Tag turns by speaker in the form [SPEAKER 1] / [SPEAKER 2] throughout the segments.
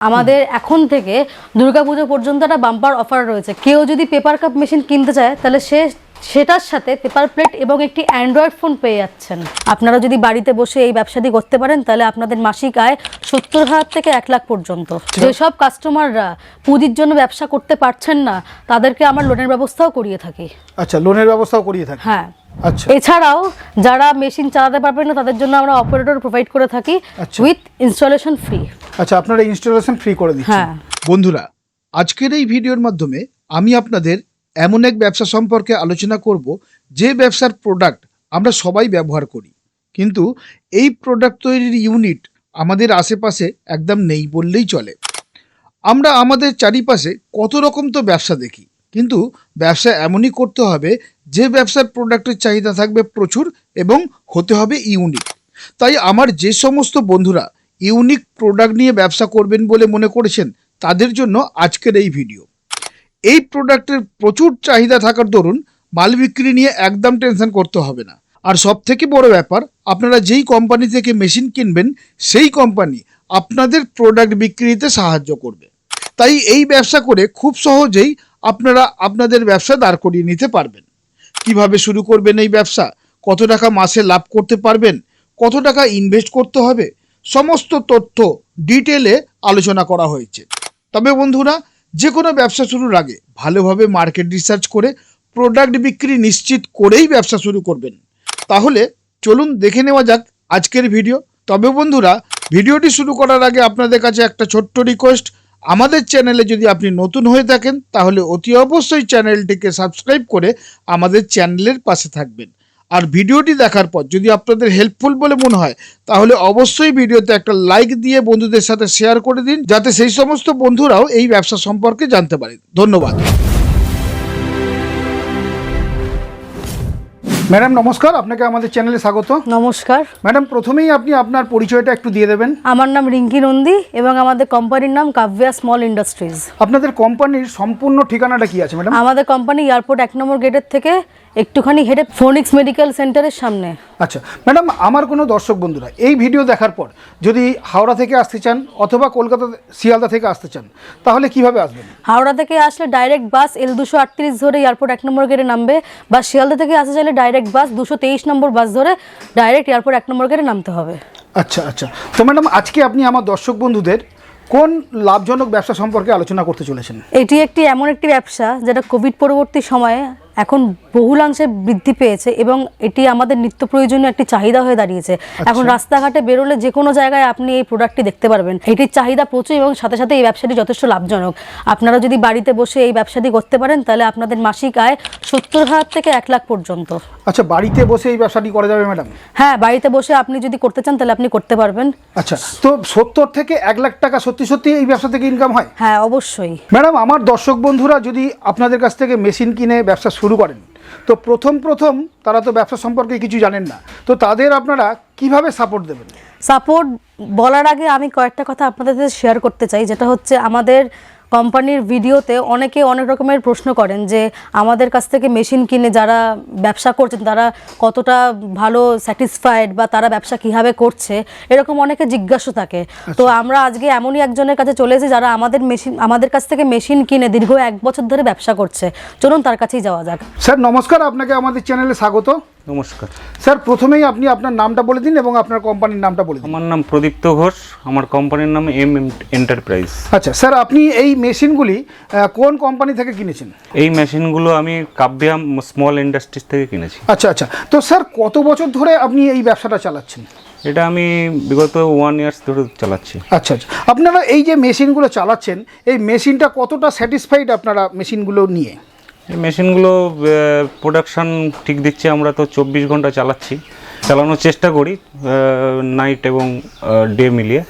[SPEAKER 1] আমাদের এখন থেকে দুর্গাপুজো পর্যন্ত একটা বাম্পার অফার রয়েছে। কেউ যদি পেপার কাপ মেশিন কিনতে চায় তাহলে সে সেটার সাথে পেপার প্লেট এবং একটি অ্যান্ড্রয়েড ফোন পেয়ে যাচ্ছেন। আপনারা যদি বাড়িতে বসে এই ব্যবসাটি করতে পারেন তাহলে আপনাদের মাসিক আয় সত্তর হাজার থেকে এক লাখ পর্যন্ত। যেসব কাস্টমাররা পুঁজির জন্য ব্যবসা করতে পারছেন না তাদেরকে আমার লোনের ব্যবস্থাও করিয়ে থাকি।
[SPEAKER 2] আচ্ছা লোনের ব্যবস্থাও করিয়ে থাকি?
[SPEAKER 1] হ্যাঁ।
[SPEAKER 2] আচ্ছা।
[SPEAKER 1] এছাড়াও যারা মেশিন চালাতে পারবেন না তাদের জন্য আমরা অপারেটর প্রোভাইড করে থাকি
[SPEAKER 2] আচ্ছা।
[SPEAKER 1] উইথ ইনস্টলেশন ফ্রি
[SPEAKER 2] আচ্ছা আপনারা ইনস্টলেশন ফ্রি করে দিচ্ছেন
[SPEAKER 1] হ্যাঁ।
[SPEAKER 3] বন্ধুরা আজকের এই ভিডিওর মাধ্যমে আমি আপনাদের এমন এক ব্যবসা সম্পর্কে আলোচনা করব যে ব্যবসার প্রোডাক্ট আমরা সবাই ব্যবহার করি। কিন্তু এই প্রোডাক্ট তৈরির ইউনিট আমাদের আশেপাশে একদম নেই বললেই চলে। আমরা আমাদের চারিপাশে কত রকম তো ব্যবসা দেখি কিন্তু ব্যবসা এমনই করতে হবে যে ব্যবসার প্রোডাক্টের চাহিদা থাকবে প্রচুর এবং হতে হবে ইউনিক তাই আমার যে সমস্ত বন্ধুরা ইউনিক প্রোডাক্ট নিয়ে ব্যবসা করবেন বলে মনে করেছেন, তাদের জন্য আজকের এই ভিডিও। এই প্রোডাক্টের প্রচুর চাহিদা থাকার দরুন মাল বিক্রি নিয়ে একদম টেনশন করতে হবে না। আর সব থেকে বড় ব্যাপার, আপনারা যেই কোম্পানি থেকে মেশিন কিনবেন, সেই কোম্পানি আপনাদের প্রোডাক্ট বিক্রিতে সাহায্য করবে। তাই এই ব্যবসা করে খুব সহজেই আপনারা আপনাদের ব্যবসা দাঁড় করিয়ে নিতে পারবেন। কীভাবে শুরু করবেন এই ব্যবসা? কত টাকা মাসে লাভ করতে পারবেন? কত টাকা ইনভেস্ট করতে হবে? সমস্ত তথ্য ডিটেলে আলোচনা করা হয়েছে। তবে বন্ধুরা যে কোনো ব্যবসা শুরুর আগে ভালোভাবে মার্কেট রিসার্চ করে প্রোডাক্ট বিক্রি নিশ্চিত করেই ব্যবসা শুরু করবেন। তাহলে চলুন দেখে নেওয়া যাক আজকের ভিডিও। তবে বন্ধুরা, ভিডিওটি শুরু করার আগে আপনাদের কাছে একটা ছোট্ট রিকোয়েস্ট। আমাদের চ্যানেলে যদি আপনি নতুন হয়ে থাকেন, তাহলে অতি অবশ্যই চ্যানেলটিকে সাবস্ক্রাইব করে আমাদের চ্যানেলের পাশে থাকবেন। আর ভিডিওটি দেখার পর যদি আপনাদের হেল্পফুল বলে মনে হয়, তাহলে অবশ্যই ভিডিওতে একটা লাইক দিয়ে বন্ধুদের সাথে শেয়ার করে দিন, যাতে সেই সমস্ত বন্ধুরাও এই ব্যবসা সম্পর্কে জানতে পারে। ধন্যবাদ।
[SPEAKER 2] ম্যাডাম নমস্কার আপনাকে আমাদের চ্যানেলে স্বাগত।
[SPEAKER 1] নমস্কার।
[SPEAKER 2] ম্যাডাম প্রথমেই আপনি আপনার পরিচয়টা একটু দিয়ে দেবেন।
[SPEAKER 1] আমার নাম রিঙ্কি নন্দী এবং আমাদের কোম্পানির নাম কাব্যা স্মল ইন্ডাস্ট্রিজ।
[SPEAKER 2] আপনাদের কোম্পানির সম্পূর্ণ ঠিকানাটা কি আছে ম্যাডাম?
[SPEAKER 1] আমাদের কোম্পানি এয়ারপোর্ট এক নম্বর গেটের থেকে একটুখানি হেঁটে ফোনিক্স মেডিকেল সেন্টারের সামনে।
[SPEAKER 2] আচ্ছা ম্যাডাম আমার কোনো দর্শক বন্ধুরা এই ভিডিও দেখার পর যদি হাওড়া থেকে আসতে চান অথবা কলকাতা শিয়ালদা থেকে আসতে চান তাহলে কীভাবে আসবেন?
[SPEAKER 1] হাওড়া থেকে আসলে ডাইরেক্ট বাস এল দুশো আটত্রিশ ধরে এয়ারপোর্ট এক নম্বর গেটে নামবে বা শিয়ালদা থেকে আসতে চাইলে ডাইরেক্ট বাস দুশো তেইশ নম্বর বাস ধরে ডাইরেক্ট এয়ারপোর্ট এক নম্বর গেটে নামতে হবে।
[SPEAKER 2] আচ্ছা আচ্ছা। তো ম্যাডাম আজকে আপনি আমার দর্শক বন্ধুদের কোন লাভজনক ব্যবসা সম্পর্কে আলোচনা করতে চলেছেন?
[SPEAKER 1] এটি একটি এমন একটি ব্যবসা যেটা কোভিড পরবর্তী সময়ে এখন বহুলাংশে বৃদ্ধি পেয়েছে এবং এটি আমাদের নিত্য প্রয়োজনীয় একটি চাহিদা হয়ে দাঁড়িয়েছে। এখন রাস্তাঘাটে বেরোলে যে কোনো জায়গায় আপনি এই প্রোডাক্টটি দেখতে পারবেন। এটির চাহিদা প্রচুর এবং সাথে সাথে এই ব্যবসাটি যথেষ্ট লাভজনক। আপনারা যদি বাড়িতে বসে এই ব্যবসাটি করতে পারেন তাহলে আপনাদের মাসিক আয় সত্তর হাজার থেকে এক লাখ পর্যন্ত।
[SPEAKER 2] আচ্ছা বাড়িতে বসে এই ব্যবসাটি করা যাবে ম্যাডাম?
[SPEAKER 1] হ্যাঁ বাড়িতে বসে আপনি যদি করতে চান তাহলে আপনি করতে পারবেন।
[SPEAKER 2] আচ্ছা তো সত্তর থেকে এক লাখ টাকা সত্যি সত্যি এই ব্যবসা থেকে ইনকাম হয়?
[SPEAKER 1] হ্যাঁ অবশ্যই।
[SPEAKER 2] ম্যাডাম আমার দর্শক বন্ধুরা যদি আপনাদের কাছ থেকে মেশিন কিনে ব্যবসা শুরু করেন। তো প্রথম প্রথম তারা তো ব্যবসা সম্পর্কে কিছু জানেন না। তো তাদের আপনারা কীভাবে সাপোর্ট দেবেন?
[SPEAKER 1] সাপোর্ট বলার আগে আমি কয়েকটা কথা আপনাদের শেয়ার করতে চাই। যেটা হচ্ছে আমাদের কোম্পানির ভিডিওতে অনেকে অনেক রকমের প্রশ্ন করেন যে আমাদের কাছ থেকে মেশিন কিনে যারা ব্যবসা করছেন তারা কতটা ভালো স্যাটিসফাইড বা তারা ব্যবসা কীভাবে করছে এরকম অনেকে জিজ্ঞাসা থাকে। তো আমরা আজকে এমনই একজনের কাছে চলে এসেছি যারা আমাদের মেশিন আমাদের কাছ থেকে মেশিন কিনে দীর্ঘ এক বছর ধরে ব্যবসা করছে। চলুন তার কাছেই যাওয়া যাক।
[SPEAKER 2] স্যার নমস্কার আপনাকে আমাদের চ্যানেলে স্বাগত।
[SPEAKER 4] নমস্কার।
[SPEAKER 2] স্যার প্রথমেই আপনি আপনার নামটা বলে দিন এবং আপনার কোম্পানির নামটা বলে দিন।
[SPEAKER 4] আমার নাম প্রদীপ্ত ঘোষ আমার কোম্পানির নাম এম এম এন্টারপ্রাইজ।
[SPEAKER 2] আচ্ছা স্যার আপনি এই মেশিনগুলি কোন কোম্পানি থেকে কিনেছেন?
[SPEAKER 4] এই মেশিনগুলো আমি কাব্যাম স্মল ইন্ডাস্ট্রিজ থেকে কিনেছি।
[SPEAKER 2] আচ্ছা আচ্ছা তো স্যার কত বছর ধরে আপনি এই ব্যবসাটা চালাচ্ছেন?
[SPEAKER 4] এটা আমি বিগত ওয়ান ইয়ার্স ধরে চালাচ্ছি।
[SPEAKER 2] আচ্ছা আচ্ছা আপনারা এই যে মেশিনগুলো চালাচ্ছেন এই মেশিনটা কতটা স্যাটিসফাইড আপনারা মেশিনগুলো নিয়ে?
[SPEAKER 4] এই মেশিনগুলো প্রোডাকশান ঠিক দিচ্ছে আমরা তো চব্বিশ ঘণ্টা চালাচ্ছি। চালানোর চেষ্টা করি নাইট এবং ডে মিলিয়ে।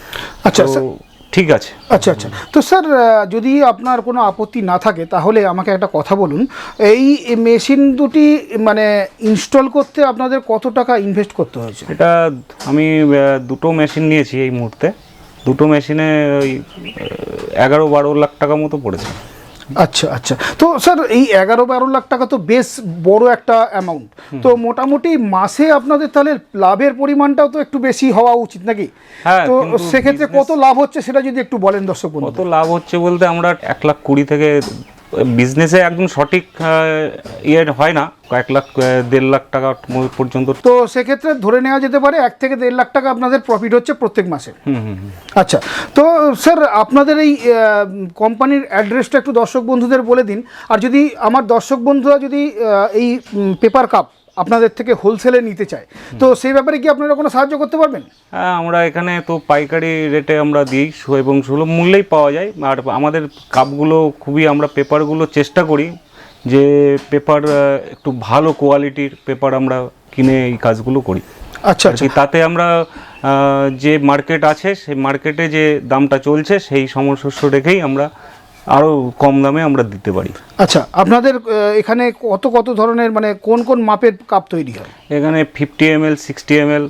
[SPEAKER 2] আচ্ছা।
[SPEAKER 4] ঠিক আছে।
[SPEAKER 2] আচ্ছা আচ্ছা। তো স্যার যদি আপনার কোনো আপত্তি না থাকে তাহলে আমাকে একটা কথা বলুন। এই মেশিন দুটি মানে ইনস্টল করতে আপনাদের কত টাকা ইনভেস্ট করতে হয়েছে?
[SPEAKER 4] এটা আমি দুটো মেশিন নিয়েছি এই মুহূর্তে। দুটো মেশিনে ওই এগারো বারো লাখ টাকা মতো পড়েছে।
[SPEAKER 2] আচ্ছা আচ্ছা। তো স্যার এই এগারো বারো লাখ টাকা তো বেশ বড় একটা অ্যামাউন্ট তো মোটামুটি মাসে আপনাদের তাহলে লাভের পরিমাণটাও তো একটু বেশি হওয়া উচিত নাকি?
[SPEAKER 4] হ্যাঁ,
[SPEAKER 2] তো সেক্ষেত্রে কত লাভ হচ্ছে সেটা যদি একটু বলেন দর্শক
[SPEAKER 4] কত লাভ হচ্ছে বলতে আমরা এক লাখ কুড়ি থেকে বিজনেসে একদম সঠিক ইয়ে হয় না। কয়েক লাখ দেড় লাখ টাকা পর্যন্ত।
[SPEAKER 2] তো সেক্ষেত্রে ধরে নেওয়া যেতে পারে এক থেকে দেড় লাখ টাকা আপনাদের প্রফিট হচ্ছে প্রত্যেক মাসে।
[SPEAKER 4] হুম হুম হুম।
[SPEAKER 2] আচ্ছা তো স্যার আপনাদের এই কোম্পানির অ্যাড্রেসটা একটু দর্শক বন্ধুদের বলে দিন। আর যদি আমার দর্শক বন্ধুরা যদি এই পেপার কাপ আপনাদের থেকে হোলসেলে নিতে চায়। তো সেই ব্যাপারে কি আপনারা কোনো সাহায্য করতে পারবেন?
[SPEAKER 4] হ্যাঁ আমরা এখানে তো পাইকারি রেটে আমরা দিই এবং সুলভ মূল্যেই পাওয়া যায়। আর আমাদের কাপগুলো খুবই আমরা পেপারগুলো চেষ্টা করি যে পেপার একটু ভালো কোয়ালিটির পেপার আমরা কিনে এই কাজগুলো করি।
[SPEAKER 2] আচ্ছা আচ্ছা।
[SPEAKER 4] তাতে আমরা যে মার্কেট আছে সেই মার্কেটে যে দামটা চলছে সেই সমশস্য রেখেই আমরা আরও কম দামে আমরা দিতে পারি।
[SPEAKER 2] আচ্ছা আপনাদের এখানে কত কত ধরনের মানে কোন কোন মাপের কাপ তৈরি হয়?
[SPEAKER 4] এখানে fifty M L sixty M L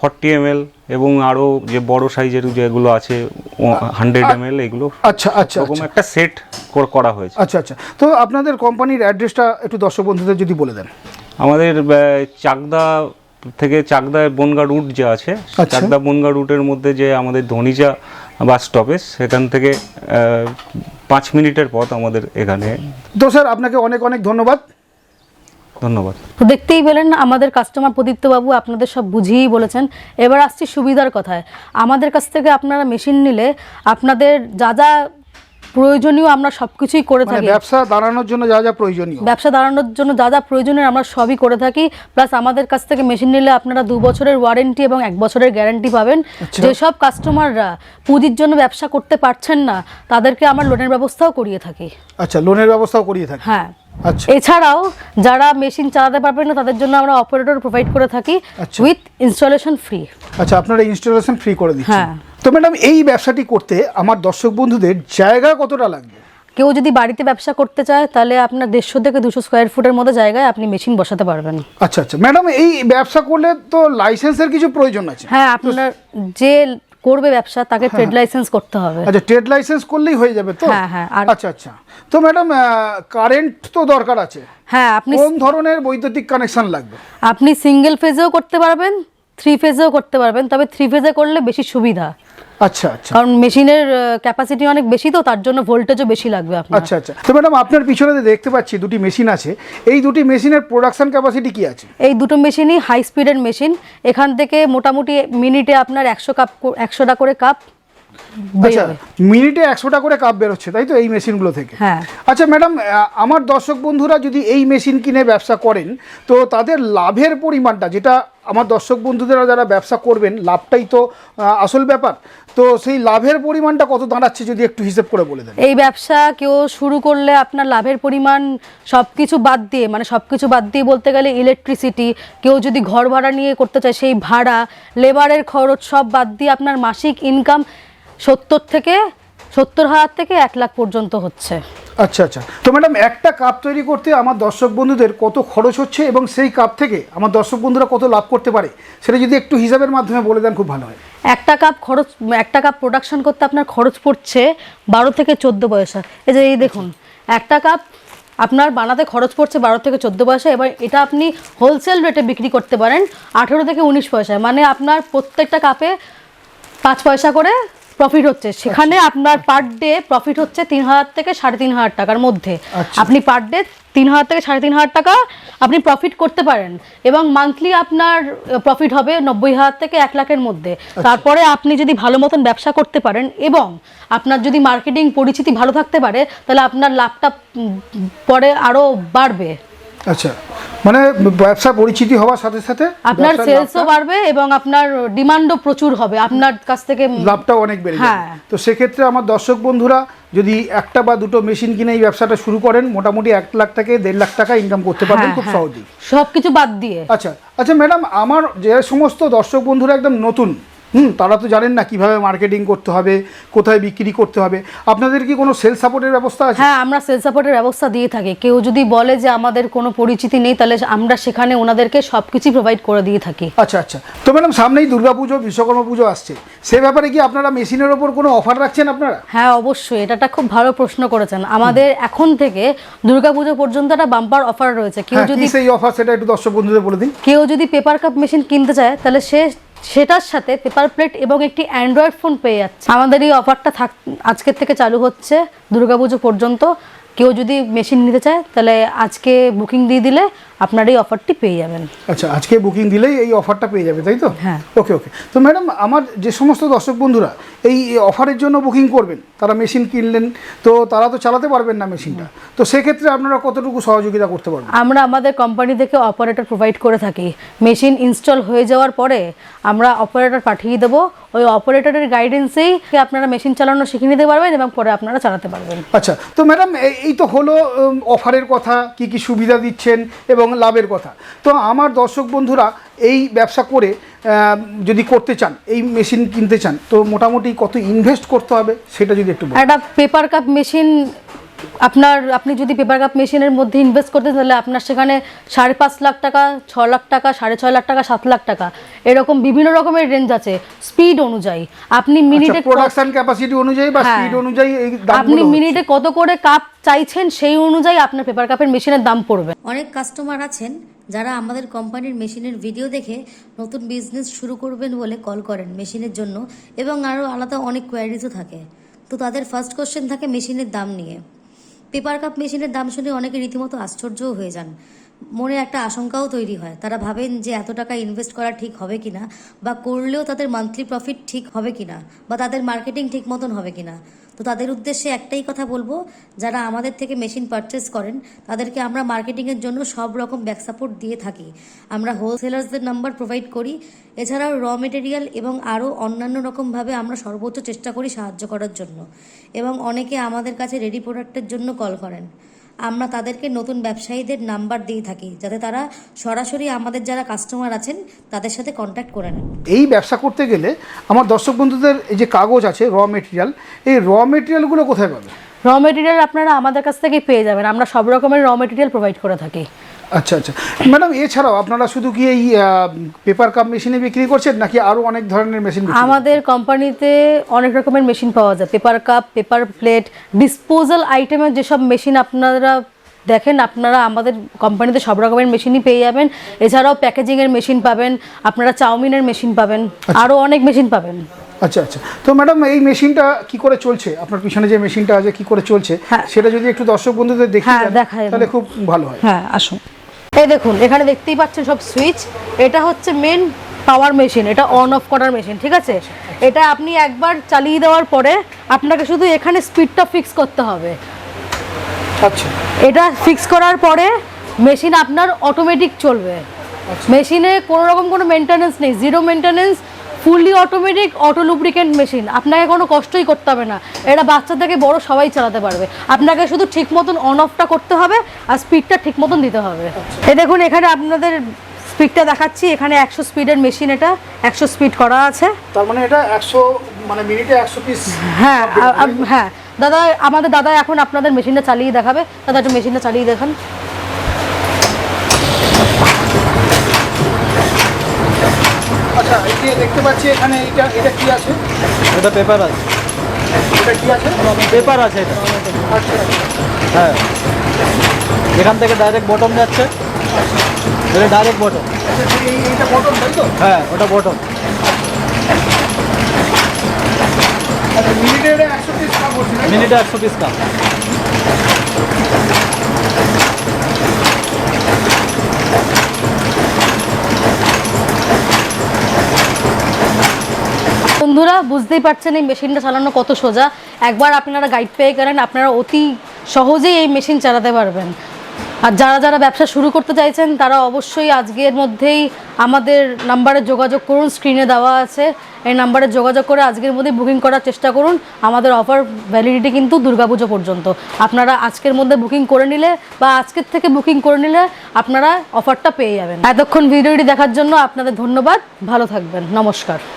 [SPEAKER 4] forty M L এবং আরও যে বড় সাইজের যেগুলো আছে হান্ড্রেড এম এল এগুলো।
[SPEAKER 2] আচ্ছা আচ্ছা
[SPEAKER 4] এরকম
[SPEAKER 2] আচ্ছা।
[SPEAKER 4] একটা সেট করা হয়েছে।
[SPEAKER 2] আচ্ছা আচ্ছা। তো আপনাদের কোম্পানির অ্যাড্রেসটা একটু দর্শক বন্ধুদের যদি বলে দেন।
[SPEAKER 4] আমাদের চাকদা থেকে চাকদা বনগা রুট যে আছে
[SPEAKER 2] আচ্ছা।
[SPEAKER 4] চাকদা বনগা রুটের মধ্যে যে আমাদের ধনিজা বাস স্টপেজ সেখান থেকে পাঁচ মিনিটের পথ আমাদের এখানে।
[SPEAKER 2] তো স্যার আপনাকে অনেক অনেক ধন্যবাদ।
[SPEAKER 4] ধন্যবাদ।
[SPEAKER 1] তো দেখতেই পেলেন আমাদের কাস্টমার প্রদীপ্তবাবু আপনাদের সব বুঝিয়েই বলেছেন। এবার আসছি সুবিধার কথায়। আমাদের কাছ থেকে আপনারা মেশিন নিলে আপনাদের যা যা প্রয়োজনীয় আমরা সব কিছুই করে
[SPEAKER 2] মানে
[SPEAKER 1] থাকি।
[SPEAKER 2] ব্যবসা দাঁড়ানোর জন্য যা যা প্রয়োজনীয়।
[SPEAKER 1] ব্যবসা দাঁড়ানোর জন্য যা যা প্রয়োজনীয় আমরা সবই করে থাকি। প্লাস আমাদের কাছ থেকে মেশিন নিলে আপনারা দু বছরের ওয়ারেন্টি এবং এক বছরের গ্যারান্টি পাবেন।
[SPEAKER 2] আচ্ছা।
[SPEAKER 1] যেসব কাস্টমাররা পুঁজির জন্য ব্যবসা করতে পারছেন না তাদেরকে আমরা লোনের ব্যবস্থাও করিয়ে থাকি।
[SPEAKER 2] আচ্ছা লোনের ব্যবস্থাও করিয়ে থাকি?
[SPEAKER 1] হ্যাঁ।
[SPEAKER 2] আচ্ছা।
[SPEAKER 1] এছাড়াও যারা মেশিন চালাতে পারবেন না তাদের জন্য আমরা অপারেটর প্রোভাইড করে থাকি। উইথ ইনস্টলেশন ফ্রি
[SPEAKER 2] আচ্ছা আপনারা ইনস্টলেশন ফ্রি করে দিচ্ছেন।
[SPEAKER 1] হ্যাঁ।
[SPEAKER 2] তো ম্যাডাম এই ব্যবসাটি করতে আমার দর্শক বন্ধুদের জায়গা কতটা লাগবে?
[SPEAKER 1] কেউ যদি বাড়িতে ব্যবসা করতে চায় তাহলে আপনার দেড়শো থেকে দুশো স্কোয়ার ফুটের মতো জায়গায় আপনি মেশিন বসাতে পারবেন।
[SPEAKER 2] আচ্ছা আচ্ছা। ম্যাডাম এই ব্যবসা করলে তো লাইসেন্সের কিছু প্রয়োজন আছে।
[SPEAKER 1] হ্যাঁ আপনার যে করবে ব্যবসা তাকে ট্রেড লাইসেন্স করতে হবে।
[SPEAKER 2] আচ্ছা ট্রেড লাইসেন্স করলেই হয়ে যাবে তো?
[SPEAKER 1] হ্যাঁ, হ্যাঁ,
[SPEAKER 2] আচ্ছা আচ্ছা। তো ম্যাডাম কারেন্ট তো দরকার আছে।
[SPEAKER 1] হ্যাঁ আপনি
[SPEAKER 2] কোন ধরনের বৈদ্যুতিক কানেকশন লাগবে?
[SPEAKER 1] আপনি সিঙ্গেল ফেজেও করতে পারবেন থ্রি ফেজেও করতে পারবেন তবে থ্রি ফেজে করলে বেশি সুবিধা।
[SPEAKER 2] আচ্ছা আচ্ছা।
[SPEAKER 1] কারণ মেশিনের ক্যাপাসিটি অনেক বেশি তো তার জন্য ভোল্টেজও বেশি লাগবে আপনার।
[SPEAKER 2] আচ্ছা আচ্ছা। তো ম্যাডাম আপনার পিছনে দেখতে পাচ্ছি দুটি মেশিন আছে এই দুটি মেশিনের প্রোডাকশন ক্যাপাসিটি কি আছে?
[SPEAKER 1] এই দুটো মেশিনই হাই স্পিডের মেশিন। এখান থেকে মোটামুটি মিনিটে আপনার একশো কাপ একশোটা করে কাপ
[SPEAKER 2] আচ্ছা মিনিটে একশোটা করে কাপ বেরোচ্ছে তাই তো? এই মেশিনগুলো থেকে।
[SPEAKER 1] হ্যাঁ।
[SPEAKER 2] আচ্ছা ম্যাডাম আমার দর্শক বন্ধুরা যদি এই মেশিন কিনে ব্যবসা করেন তো তাদের লাভের পরিমাণটা যেটা আমার দর্শক বন্ধুদেরা যারা ব্যবসা করবেন, লাভটাই তো আসল ব্যাপার। তো সেই লাভের পরিমাণটা কত দাঁড়াচ্ছে যদি একটু হিসেব করে বলে দেন?
[SPEAKER 1] এই ব্যবসা কেউ শুরু করলে আপনার লাভের পরিমাণ সব কিছু বাদ দিয়ে মানে সব কিছু বাদ দিয়ে বলতে গেলে ইলেকট্রিসিটি কেউ যদি ঘর ভাড়া নিয়ে করতে চায় সেই ভাড়া লেবারের খরচ সব বাদ দিয়ে আপনার মাসিক ইনকাম সত্তর থেকে সত্তর হাজার থেকে এক লাখ পর্যন্ত হচ্ছে।
[SPEAKER 2] আচ্ছা আচ্ছা। তো ম্যাডাম একটা কাপ তৈরি করতে আমার দর্শক বন্ধুদের কত খরচ হচ্ছে এবং সেই কাপ থেকে আমার দর্শক বন্ধুরা কত লাভ করতে পারে সেটা যদি একটু হিসাবের মাধ্যমে বলে দেন খুব ভালো হয়।
[SPEAKER 1] একটা কাপ খরচ একটা কাপ প্রোডাকশন করতে আপনার খরচ পড়ছে বারো থেকে চোদ্দ পয়সা এই যে এই দেখুন একটা কাপ আপনার বানাতে খরচ পড়ছে বারো থেকে চোদ্দ পয়সা এবার এটা আপনি হোলসেল রেটে বিক্রি করতে পারেন আঠেরো থেকে উনিশ পয়সায়। মানে আপনার প্রত্যেকটা কাপে পাঁচ পয়সা করে প্রফিট হচ্ছে। সেখানে আপনার পার ডে প্রফিট হচ্ছে তিন হাজার থেকে সাড়ে তিন হাজার টাকার মধ্যে।
[SPEAKER 2] আচ্ছা।
[SPEAKER 1] আপনি পার ডে তিন হাজার থেকে সাড়ে তিন হাজার টাকা আপনি প্রফিট করতে পারেন। এবং মান্থলি আপনার প্রফিট হবে নব্বই হাজার থেকে এক লাখের মধ্যে। তারপরে আপনি যদি ভালো মতন ব্যবসা করতে পারেন এবং আপনার যদি মার্কেটিং পরিচিতি ভালো থাকতে পারে তাহলে আপনার লাভটা পরে আরও বাড়বে।
[SPEAKER 2] আচ্ছা মানে ব্যবসা পরিচিতি হওয়ার সাথে সাথে
[SPEAKER 1] আপনার সেলসও বাড়বে এবং আপনার ডিমান্ডও প্রচুর হবে আপনার কাছ থেকে
[SPEAKER 2] লাভটাও অনেক বেড়ে যাবে
[SPEAKER 1] হ্যাঁ।
[SPEAKER 2] তো সেক্ষেত্রে আমার দর্শক বন্ধুরা যদি একটা বা দুটো মেশিন কিনে এই ব্যবসাটা শুরু করেন মোটামুটি এক লাখ থেকে দেড় লাখ টাকা ইনকাম করতে পারবেন
[SPEAKER 1] হ্যাঁ,
[SPEAKER 2] খুব
[SPEAKER 1] হ্যাঁ।
[SPEAKER 2] সহজেই
[SPEAKER 1] সব কিছু বাদ দিয়ে
[SPEAKER 2] আচ্ছা আচ্ছা ম্যাডাম আমার যে সমস্ত দর্শক বন্ধুরা একদম নতুন হুম তারা তো জানেন না কীভাবে মার্কেটিং করতে হবে কোথায় বিক্রি করতে হবে। আপনাদের কি কোনো সেল সাপোর্টের ব্যবস্থা আছে?
[SPEAKER 1] হ্যাঁ আমরা সেল সাপোর্টের ব্যবস্থা দিয়ে থাকি। কেউ যদি বলে যে আমাদের কোনো পরিচিতি নেই তাহলে আমরা সেখানে ওনাদেরকে সব কিছুই প্রোভাইড করে দিয়ে থাকি।
[SPEAKER 2] আচ্ছা আচ্ছা। তো ম্যাডাম সামনেই দুর্গাপুজো বিশ্বকর্মা পুজো আসছে। সে ব্যাপারে কি আপনারা মেশিনের ওপর কোনো অফার রাখছেন আপনারা?
[SPEAKER 1] হ্যাঁ অবশ্যই। এটা খুব ভালো প্রশ্ন করেছেন। আমাদের এখন থেকে দুর্গাপুজো পর্যন্ত একটা বাম্পার অফার রয়েছে। কেউ
[SPEAKER 2] হ্যাঁ
[SPEAKER 1] যদি
[SPEAKER 2] সেই অফার সেটা একটু দর্শক বন্ধুদের বলে দিন।
[SPEAKER 1] কেউ যদি পেপার কাপ মেশিন কিনতে চায় তাহলে সে সেটার সাথে পেপার প্লেট এবং একটি অ্যান্ড্রয়েড ফোন পেয়ে যাচ্ছে। আমাদের এই অফারটা থাক, আজকের থেকে চালু হচ্ছে দুর্গাপুজো পর্যন্ত। কেউ যদি মেশিন নিতে চায়, তাহলে আজকে বুকিং দিয়ে দিলে আপনার এই অফারটি পেয়ে যাবেন।
[SPEAKER 2] আচ্ছা আজকে বুকিং দিলেই এই অফারটা পেয়ে যাবে তাই তো?
[SPEAKER 1] হ্যাঁ।
[SPEAKER 2] ওকে ওকে তো ম্যাডাম আমার যে সমস্ত দর্শক বন্ধুরা এই অফারের জন্য বুকিং করবেন তারা মেশিন কিনলেন তো তারা তো চালাতে পারবেন না মেশিনটা তো সেক্ষেত্রে আপনারা কতটুকু সহযোগিতা করতে পারবেন?
[SPEAKER 1] আমরা আমাদের কোম্পানি থেকে অপারেটর প্রোভাইড করে থাকি। মেশিন ইনস্টল হয়ে যাওয়ার পরে আমরা অপারেটর পাঠিয়ে দেবো। ওই অপারেটরের গাইডেন্সেই আপনারা মেশিন চালানো শিখে নিতে পারবেন এবং পরে আপনারা চালাতে পারবেন।
[SPEAKER 2] আচ্ছা তো ম্যাডাম এই তো হলো অফারের কথা কি কি সুবিধা দিচ্ছেন এবং লাভের কথা। তো আমার দর্শক বন্ধুরা এই ব্যবসা করে যদি করতে চান, এই মেশিন কিনতে চান, তো মোটামুটি কত ইনভেস্ট করতে হবে সেটা যদি একটু
[SPEAKER 1] একটা পেপার কাপ মেশিন আপনার আপনি যদি পেপার কাপ মেশিনের মধ্যে ইনভেস্ট করতে তাহলে আপনার সেখানে সাড়ে পাঁচ লাখ টাকা ছ লাখ টাকা সাড়ে ছয় লাখ টাকা সাত লাখ টাকা এরকম বিভিন্ন রকমের রেঞ্জ আছে স্পিড অনুযায়ী। আপনি মিনিটে
[SPEAKER 2] প্রোডাকশন ক্যাপাসিটি অনুযায়ী বা
[SPEAKER 1] হ্যাঁ।
[SPEAKER 2] স্পিড অনুযায়ী এই
[SPEAKER 1] আপনি মিনিটে কত করে কাপ চাইছেন সেই অনুযায়ী আপনার পেপার কাপের মেশিনের দাম পড়বে।
[SPEAKER 5] অনেক কাস্টমার আছেন যারা আমাদের কোম্পানির মেশিনের ভিডিও দেখে নতুন বিজনেস শুরু করবেন বলে কল করেন মেশিনের জন্য এবং আরও আলাদা অনেক কোয়ারিজও থাকে। তো তাদের ফার্স্ট কোশ্চেন থাকে মেশিনের দাম নিয়ে। পেপার কাপ মেশিনের দাম শুনে অনেকে রীতিমতো আশ্চর্যও হয়ে যান। মনে একটা আশঙ্কাও তৈরি হয়। তারা ভাবেন যে এত টাকা ইনভেস্ট করা ঠিক হবে কিনা বা করলেও তাদের মান্থলি প্রফিট ঠিক হবে কিনা বা তাদের মার্কেটিং ঠিক মতন হবে কিনা। তো তাদের উদ্দেশ্যে একটাই কথা বলব, যারা আমাদের থেকে মেশিন পারচেস করেন, তাদেরকে আমরা মার্কেটিংয়ের জন্য সব রকম ব্যাক সাপোর্ট দিয়ে থাকি। আমরা হোলসেলার্সদের নাম্বার প্রোভাইড করি, এছাড়াও র মেটেরিয়াল এবং আরও অন্যান্য রকমভাবে আমরা সর্বোচ্চ চেষ্টা করি সাহায্য করার জন্য। এবং অনেকে আমাদের কাছে রেডি প্রোডাক্টের জন্য কল করেন। আমরা তাদেরকে নতুন ব্যবসায়ীদের নাম্বার দিয়ে থাকি যাতে তারা সরাসরি আমাদের যারা কাস্টমার আছেন তাদের সাথে কন্ট্যাক্ট করে নেন।
[SPEAKER 2] এই ব্যবসা করতে গেলে আমার দর্শক বন্ধুদের এই যে কাগজ আছে র মেটেরিয়াল এই র মেটেরিয়ালগুলো কোথায় পাবে
[SPEAKER 1] র মেটেরিয়াল আপনারা আমাদের কাছ থেকেই পেয়ে যাবেন। আমরা সব রকমের র মেটেরিয়াল প্রোভাইড করে থাকি।
[SPEAKER 2] আচ্ছা আচ্ছা। ম্যাডাম এছাড়াও আপনারা শুধু কি এই পেপার কাপ মেশিনে বিক্রি করছেন নাকি আরও অনেক ধরনের মেশিন
[SPEAKER 1] আমাদের কোম্পানিতে অনেক রকমের মেশিন পাওয়া যায়। Paper cup paper plate disposal আইটেমের যেসব মেশিন আপনারা দেখেন আপনারা আমাদের কোম্পানিতে সব রকমের মেশিনই পেয়ে যাবেন। এছাড়াও প্যাকেজিংয়ের মেশিন পাবেন আপনারা চাউমিনের মেশিন পাবেন আরও অনেক মেশিন পাবেন।
[SPEAKER 2] আচ্ছা আচ্ছা। তো ম্যাডাম এই মেশিনটা কি করে চলছে? আপনার পিছনে যে মেশিনটা আছে কি করে চলছে?
[SPEAKER 1] হ্যাঁ।
[SPEAKER 2] সেটা যদি একটু দর্শক বন্ধুদের দেখে
[SPEAKER 1] হ্যাঁ,
[SPEAKER 2] তাহলে খুব ভালো হয়।
[SPEAKER 1] হ্যাঁ আসুন। এই দেখুন এখানে দেখতেই পাচ্ছেন সব সুইচ এটা হচ্ছে মেন পাওয়ার মেশিন এটা অন অফ করার মেশিন ঠিক আছে? এটা আপনি একবার চালিয়ে দেওয়ার পরে আপনাকে শুধু এখানে স্পিডটা ফিক্স করতে হবে।
[SPEAKER 2] আচ্ছা।
[SPEAKER 1] এটা ফিক্স করার পরে মেশিন আপনার অটোমেটিক চলবে। মেশিনে কোনো রকম কোনো মেনটেনেন্স নেই zero maintenance fully automatic auto lubricant machine আপনাকে কোনো কষ্টই করতে হবে না। এটা বাচ্চা থেকে বড় সবাই চালাতে পারবে। আপনাকে শুধু ঠিক মতন অন অফটা করতে হবে আর স্পিডটা ঠিক মতন দিতে হবে। এ দেখুন এখানে আপনাদের স্পিডটা দেখাচ্ছি। এখানে একশো স্পিডের মেশিন এটা। একশো স্পিড করা আছে।
[SPEAKER 2] তার মানে এটা একশো মানে মিনিটে একশো পিস
[SPEAKER 1] হ্যাঁ হ্যাঁ। দাদা আমাদের দাদা এখন আপনাদের মেশিনটা চালিয়ে দেখাবে। দাদা একটু মেশিনটা চালিয়ে দেখান।
[SPEAKER 2] আচ্ছা এই যে দেখতে পাচ্ছি এখানে এটা এটা কি আছে?
[SPEAKER 6] এটা পেপার আছে।
[SPEAKER 2] এটা কি আছে?
[SPEAKER 6] পেপার আছে এটা।
[SPEAKER 2] আচ্ছা।
[SPEAKER 6] হ্যাঁ। এখান থেকে ডাইরেক্ট বটম যাচ্ছে। এটা ডাইরেক্ট বটম
[SPEAKER 2] আচ্ছা এইটা বটন তাই তো?
[SPEAKER 6] হ্যাঁ ওটা বটম
[SPEAKER 2] মিনিটে একশো পিস কাপ
[SPEAKER 6] মিনিটে একশো পিস কাপ
[SPEAKER 1] বন্ধুরা, বুঝতেই পারছেন এই মেশিনটা চালানো কত সোজা। একবার আপনারা গাইড পেয়ে গেলেন, আপনারা অতি সহজেই এই মেশিন চালাতে পারবেন। আর যারা যারা ব্যবসা শুরু করতে চাইছেন, তারা অবশ্যই আজকের মধ্যেই আমাদের নাম্বারে যোগাযোগ করুন স্ক্রিনে দেওয়া আছে। এই নাম্বারে যোগাযোগ করে আজকের মধ্যেই বুকিং করার চেষ্টা করুন। আমাদের অফার ভ্যালিডিটি কিন্তু দুর্গাপুজো পর্যন্ত। আপনারা আজকের মধ্যে বুকিং করে নিলে বা আজকের থেকে বুকিং করে নিলে আপনারা অফারটা পেয়ে যাবেন। এতক্ষণ ভিডিওটি দেখার জন্য আপনাদের ধন্যবাদ। ভালো থাকবেন। নমস্কার।